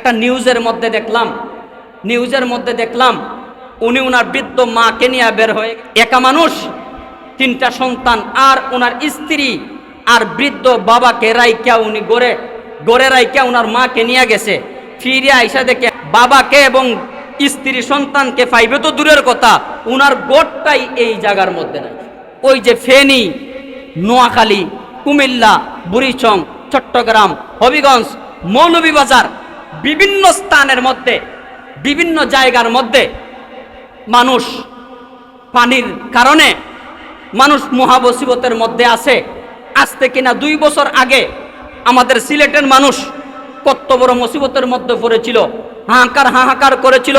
একটা নিউজের মধ্যে দেখলাম, নিউজের মধ্যে দেখলাম, উনি ওনার বৃদ্ধ মাকে নিয়ে বের হয়ে একা মানুষ, তিনটা সন্তান, আর ওনার স্ত্রী আর বৃদ্ধ বাবাকে রাইকা উনি গড়ে গড়ে রাইকা ওনার মাকে নিয়ে গেছে। ফিরে আইসা দেখে বাবাকে এবং স্ত্রী সন্তানকে পাইবে তো দূরের কথা, উনার গোটটাই এই জায়গার মধ্যে নাই। ওই যে ফেনী, নোয়াখালী, কুমিল্লা, বুড়িচং, চট্টগ্রাম, হবিগঞ্জ, মৌলভীবাজার বিভিন্ন স্থানের মধ্যে, বিভিন্ন জায়গার মধ্যে মানুষ পানির কারণে মানুষ মহাবসিবতের মধ্যে আছে। আজ থেকে না দুই বছর আগে আমাদের সিলেটের মানুষ কত বড় মুসিবতের মধ্যে পড়েছিল, হাহাকার হাহাকার করেছিল।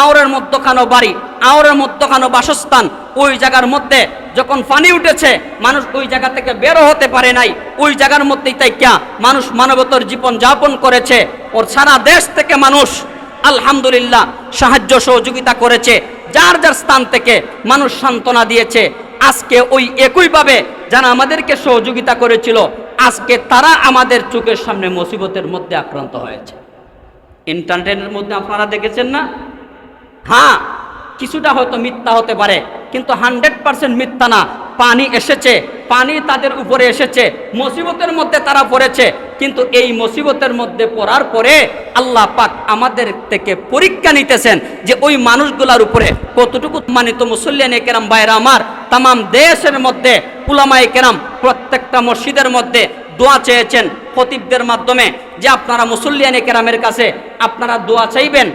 আওরের মধ্যখানো বাড়ি, আওরের মধ্যখানো বাসস্থান, ওই জায়গার মধ্যে যখন পানি উঠেছে, মানুষ ওই জায়গা থেকে বেরো হতে পারে নাই। ওই জায়গার মধ্যেই তাই ক্যা মানুষ মানবতর জীবন যাপন করেছে। ওর সারা দেশ থেকে মানুষ আলহামদুলিল্লাহ সাহায্য সহযোগিতা করেছে, যার যার স্থান থেকে মানুষ সান্ত্বনা দিয়েছে। আজকে ওই একইভাবে যারা আমাদেরকে সহযোগিতা করেছিল, আজকে তারা আমাদের চোখের সামনে মুসিবতের মধ্যে আক্রান্ত হয়েছে। ইন্টারনেটের মধ্যে আপনারা দেখেছেন না? হ্যাঁ কিছুটা হয়তো মিথ্যা হতে পারে, কিন্তু হান্ড্রেড পার্সেন্ট মিথ্যা না। পানি এসেছে, পানি তাদের উপরে এসেছে, মুসিবতের মধ্যে তারা পড়েছে। কিন্তু এই মুসিবতের মধ্যে পড়ার পরে আল্লাহ পাক আমাদের থেকে পরীক্ষা নিতেছেন যে ওই মানুষগুলার উপরে কতটুকু মানিত মুসল্লিয়ান কেরাম বাইরা আমার, তামাম দেশের মধ্যে পুলামাই কেরাম প্রত্যেকটা মসজিদের মধ্যে দোয়া চেয়েছেন খতিবদের মাধ্যমে যে আপনারা মুসল্লিয়ানে কেরামের কাছে আপনারা দোয়া চাইবেন।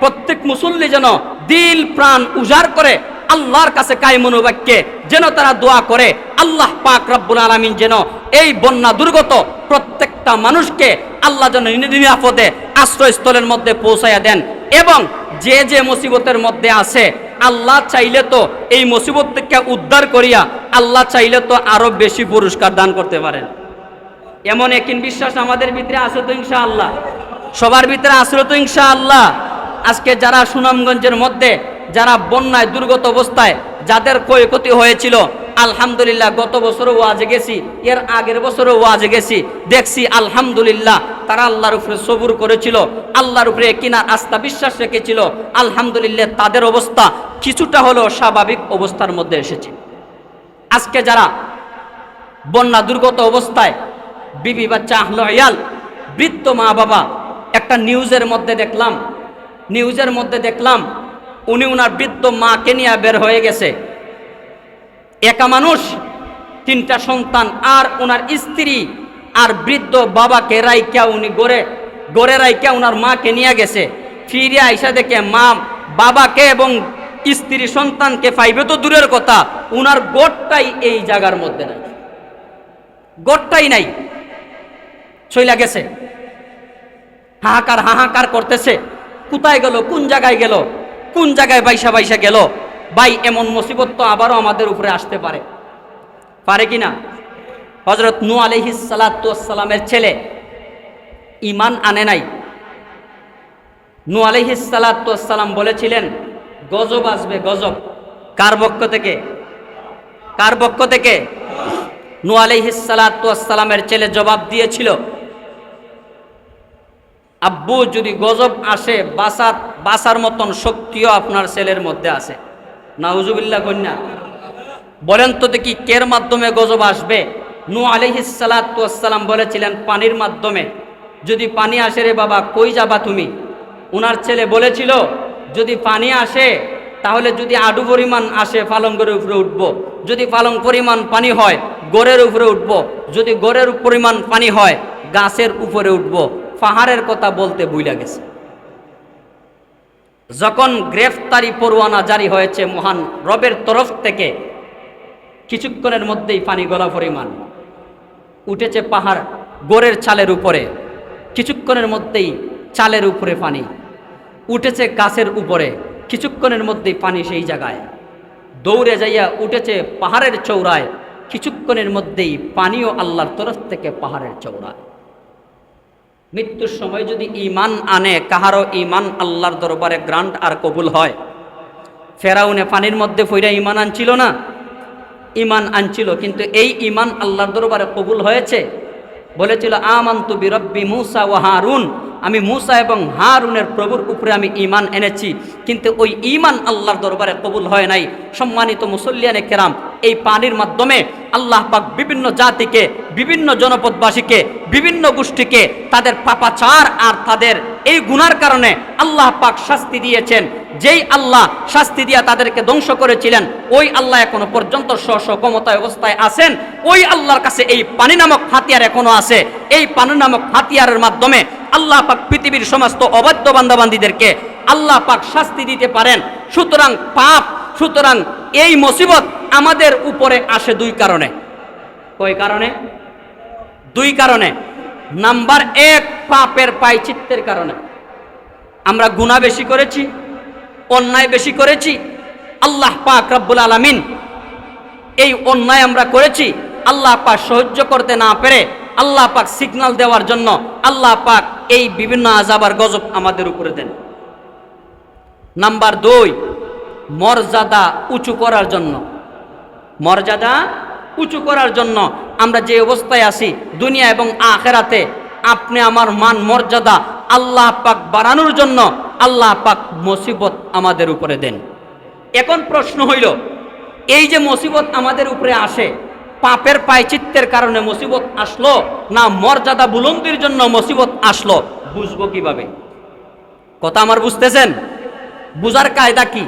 প্রত্যেক মুসল্লি যেন দিল প্রাণ উজাড় করে আল্লাহর কাছে কায়মনোবাক্যে যেন তারা দোয়া করে, আল্লাহ পাক রব্বুল আলমিন যেন এই বন্যা দুর্গত প্রত্যেকটা মানুষকে আল্লাহ যেন নিরাপদে আশ্রয়স্থলের মধ্যে পৌঁছাইয়া দেন এবং যে যে মুসিবতের মধ্যে আছে, আল্লাহ চাইলে তো এই মুসিবত থেকে উদ্ধার করিয়া আল্লাহ চাইলে তো আরও বেশি পুরস্কার দান করতে পারেন। এমন একদিন বিশ্বাস আমাদের ভিতরে আছে তো ইনশা আল্লাহ সবার ভিতরে আসলো তো ইনশা আল্লাহ আজকে যারা সুনামগঞ্জের মধ্যে যারা বন্যায় দুর্গত অবস্থায় যাদের ক্ষয়ক্ষতি হয়েছিল, আলহামদুলিল্লাহ গত বছরও ওয়াজে গেছি, এর আগের বছরও ওয়াজে গেছি, দেখছি আলহামদুলিল্লাহ তারা আল্লাহর উপরে সবুর করেছিল, আল্লাহর উপরে কিনার আস্থা বিশ্বাস রেখেছিল, আলহামদুলিল্লাহ তাদের অবস্থা কিছুটা হলেও স্বাভাবিক অবস্থার মধ্যে এসেছে। আজকে যারা বন্যা দুর্গত অবস্থায়, বিবি বাচ্চা আহলো ইয়াল বৃদ্ধ মা বাবা, একটা নিউজের মধ্যে দেখলাম, নিউজের মধ্যে দেখলাম উনি উনার বৃদ্ধ মাকে নিয়ে বের হয়ে গেছে। একা মানুষ, তিনটা সন্তান, আর ওনার স্ত্রী আর বৃদ্ধ বাবাকে রাইকা উনি গড়ে গড়ে রাইকা ওনার মাকে নিয়ে গেছে। ফিরে আইসা দেখে মা বাবাকে এবং স্ত্রী সন্তানকে পাইবে তো দূরের কথা, উনার গোটটাই এই জায়গার মধ্যে নাই। গোটটাই নাই। চইলা গেছে। হাহাকার হাহাকার করতেছে। কোথায় গেল? কোন জায়গায় গেল? কোন জায়গায় বাইসা বাইসা গেল? ভাই এমন মুসিবত তো আবারও আমাদের উপরে আসতে পারে। পারে কি না? হজরত নু আলহিস সালাতামের ছেলে ইমান আনে নাই। নু আলহিস সালাতাম বলেছিলেন, গজব আসবে, গজব। কার পক্ষ থেকে? কার পক্ষ থেকে? নু আলহিস সালাতামের ছেলে জবাব দিয়েছিল আব্বু, যদি গজব আসে, বাসার বাসার মতন শক্তিও আপনার ছেলের মধ্যে আছে। নাউজুবিল্লা কন্যা। বলেন তো দেখি, কের মাধ্যমে গজব আসবে? নু আলিহিসালাম বলেছিলেন পানির মাধ্যমে। যদি পানি আসে রে বাবা, কই যাবা তুমি? উনার ছেলে বলেছিল, যদি পানি আসে, তাহলে যদি আডু পরিমাণ আসে, পালঙ্গের উপরে উঠব। যদি পালং পরিমাণ পানি হয়, গোড়ের উপরে উঠব। যদি গোড়ের পরিমাণ পানি হয়, গাছের উপরে উঠব। পাহাড়ের কথা বলতে বুইলা গেছে। যখন গ্রেফতারি পরোয়ানা জারি হয়েছে মহান রবের তরফ থেকে, কিছুক্ষণের মধ্যেই পানি গলা পরিমাণ। উঠেছে পাহাড় গোড়ের চালের উপরে। কিছুক্ষণের মধ্যেই চালের উপরে পানি। উঠেছে গাছের উপরে। কিছুক্ষণের মধ্যেই পানি সেই জায়গায়। দৌড়ে যাইয়া উঠেছে পাহাড়ের চৌড়ায় কিছুক্ষণের মধ্যেই পানিও আল্লাহর তরফ থেকে পাহাড়ের চৌড়ায় মৃত্যুর সময় যদি ইমান আনে, কাহারও ইমান আল্লাহর দরবারে গ্রান্ট আর কবুল হয়? ফেরাউনে পানির মধ্যে ফইরা ইমান আনছিল না? ইমান আনছিল, কিন্তু এই ইমান আল্লাহর দরবারে কবুল হয়েছে? বলেছিল, আমান্তু বিরব্বি মুসা ও হারুন। আমি মুসা এবং হারুনের প্রভুর উপরে আমি ইমান এনেছি, কিন্তু ওই ইমান আল্লাহর দরবারে কবুল হয় নাই। সম্মানিত মুসল্লিয়ানে কেরাম, এই পানির মাধ্যমে আল্লাহ পাক বিভিন্ন জাতিকে, বিভিন্ন জনপদবাসীকে বিভিন্ন গোষ্ঠীকে তাদের পাপাচার আর তাদের এই গুনার কারণে আল্লাহ পাক শাস্তি দিয়েছেন। যেই আল্লাহ শাস্তি দিয়া তাদেরকে ধ্বংস করেছিলেন, ওই আল্লাহ এখনও পর্যন্ত স্ব ক্ষমতায় অবস্থায় আছেন। ওই আল্লাহর কাছে এই পানি নামক হাতিয়ার এখনও আছে। এই পানি নামক হাতিয়ারের মাধ্যমে আল্লাহ পাক পৃথিবীর সমস্ত অবাধ্য বান্দাবান্দিদেরকে আল্লাহ পাক শাস্তি দিতে পারেন। সুতরাং পাপ, সুতরাং এই মুসিবত আমাদের উপরে আসে দুই কারণে। কয় কারণে? দুই কারণে। নাম্বার এক, পাপের পাইচিত্তের কারণে। আমরা গুণা বেশি করেছি, অন্যায় বেশি করেছি। আল্লাহ পাক রব্বুল আলামিন এই অন্যায় আমরা করেছি। আল্লাহ পাক সহ্য করতে না পেরে আল্লাহ পাক সিগন্যাল দেওয়ার জন্য আল্লাহ পাক এই বিভিন্ন আজাবার গজব আমাদের উপরে দেন। নাম্বার দুই, মর্যাদা উঁচু করার জন্য। মর্যাদা উঁচু করার জন্য আমরা যে অবস্থায় আছি, দুনিয়া এবং আখেরাতে, আপনি আমার মান, মর্যাদা আল্লাহ পাক বাড়ানোর জন্য আল্লাহ পাক মুসিবত আমাদের উপরে দেন। এখন প্রশ্ন হইল, এই যে মুসিবত আমাদের উপরে আসে, পাপের পায়চিত্তের কারণে মুসিবত আসলো না মর্যাদা বুলন্দির জন্য মুসিবত আসলো, বুঝব কীভাবে? কথা আমার বুঝতেছেন? বুজার কায়দা কি?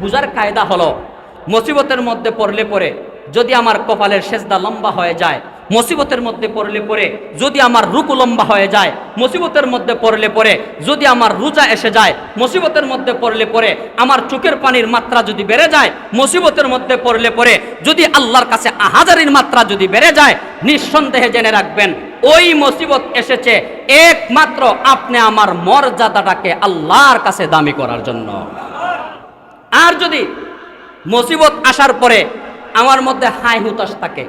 বুজার কায়দা হলো, মুসিবতের মধ্যে পড়লে পরে যদি আমার কপালের সেজদা লম্বা হয়ে যায়, মুসিবতের মধ্যে পড়লে পরে যদি আমার রুকু লম্বা হয়ে যায়, মুসিবতের মধ্যে পড়লে পরে যদি আমার রোজা এসে যায়, মুসিবতের মধ্যে পড়লে পরে আমার চোখের পানির মাত্রা যদি বেড়ে যায়, মুসিবতের মধ্যে পড়লে পরে যদি আল্লাহর কাছে আহাজারির মাত্রা যদি বেড়ে যায়, নিঃসন্দেহে জেনে রাখবেন, ওই মুসিবত এসেছে একমাত্র আপনি আমার মর্যাদাটাকে আল্লাহর কাছে দামি করার জন্য। আর যদি মুসিবত আসার পরে আমার মধ্যে হাই হুতাশ থাকে।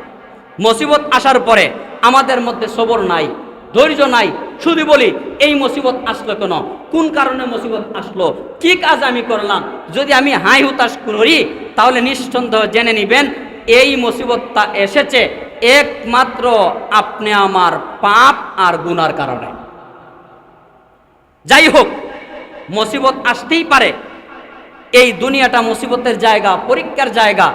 মুসিবত আসার পরে আমাদের মধ্যে সবর নাই, ধৈর্য নাই। শুধু বলি, এই মুসিবত আসলো কেন? কোন কারণে মুসিবত আসলো? কি কাজ আমি করলাম? যদি আমি হাই হুতাশ করি, তাহলে নিঃসন্দেহ জেনে নিবেন, এই মুসিবতটা এসেছে একমাত্র আপনি আমার পাপ আর গুনার কারণে। যাই হোক, মুসিবত আসতেই পারে। এই দুনিয়াটা মুসিবতের জায়গা, পরীক্ষার জায়গা।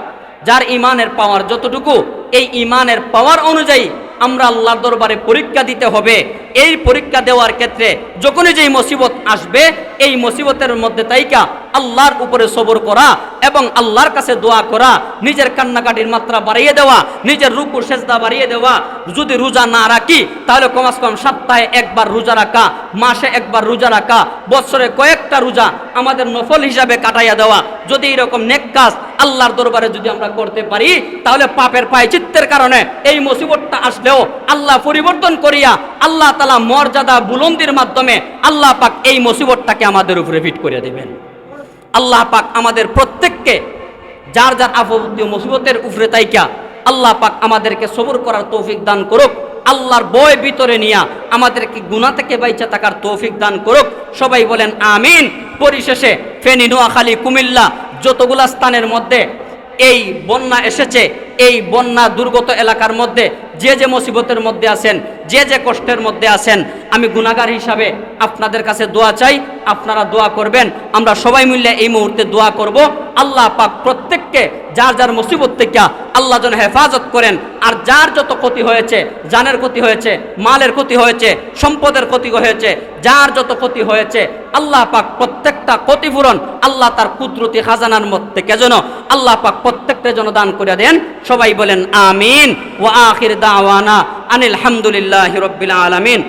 যার ইমানের পাওয়ার যতটুকু, এই ইমানের পাওয়ার অনুযায়ী আমরা আল্লাহর দরবারে পরীক্ষা দিতে হবে। এই পরীক্ষা দেওয়ার ক্ষেত্রে যখনই যেই মুসিবত আসবে, এই মুসিবতের মধ্যে তাইকা আল্লাহর উপরে সবর করা এবং আল্লাহর কাছে দোয়া করা, নিজের কান্নাকাটির মাত্রা বাড়িয়ে দেওয়া, নিজের রুকুর সেজদা বাড়িয়ে দেওয়া, যদি রোজা না রাখি, তাহলে কমাস কম সপ্তাহে একবার রোজা রাখা, মাসে একবার রোজা রাখা, বছরে কয়েকটা রোজা আমাদের নফল হিসাবে কাটাইয়া দেওয়া। যদি এরকম নেক কাজ আল্লাহর দরবারে যদি আমরা করতে পারি, তাহলে পাপের পায়চিত্তের কারণে এই মুসিবতটা আসলেও আল্লাহ পরিবর্তন করিয়া আল্লাহ তালা মর্যাদা বুলন্দির মাধ্যমে আল্লাহ পাক এই মুসিবতটাকে আমাদের উপরে ফিট করে দেবেন। আল্লাহ পাক আমাদের প্রত্যেককে, যার যার ও মুসিবতের উপরে তাইকা, আল্লাহ পাক আমাদেরকে সবর করার তৌফিক দান করুক, আল্লাহর বয় ভিতরে নিয়া আমাদেরকে গুণা থেকে বাইচা থাকার তৌফিক দান করুক। সবাই বলেন আমিন। পরিশেষে, ফেনী নোয়াখালী, কুমিল্লা, যতগুলা স্থানের মধ্যে এই বন্যা এসেছে, এই বন্যা দুর্গত এলাকার মধ্যে, যে যে মুসিবতের মধ্যে আছেন যে যে কষ্টের মধ্যে আছেন, আমি গুণাগার হিসাবে আপনাদের কাছে দোয়া চাই, আপনারা দোয়া করবেন। আমরা সবাই মিলে এই মুহূর্তে দোয়া করব। আল্লাহ পাক প্রত্যেককে, যার যার মুসিবত থেকে আল্লাহ যেন হেফাজত করেন। আর যার যত ক্ষতি হয়েছে, জানের ক্ষতি হয়েছে, মালের ক্ষতি হয়েছে, সম্পদের ক্ষতি হয়েছে, যার যত ক্ষতি হয়েছে, আল্লাহ পাক প্রত্যেকটা ক্ষতিপূরণ আল্লাহ তার কুদরতি খাজানার মধ্যে কে যেন আল্লাহ পাক প্রত্যেকটা যেন দান করে দেন। সবাই বলেন, আমিন। ও আখির দাওয়ানা আনিল হামদুলিল্লাহ রব্বিল আলামিন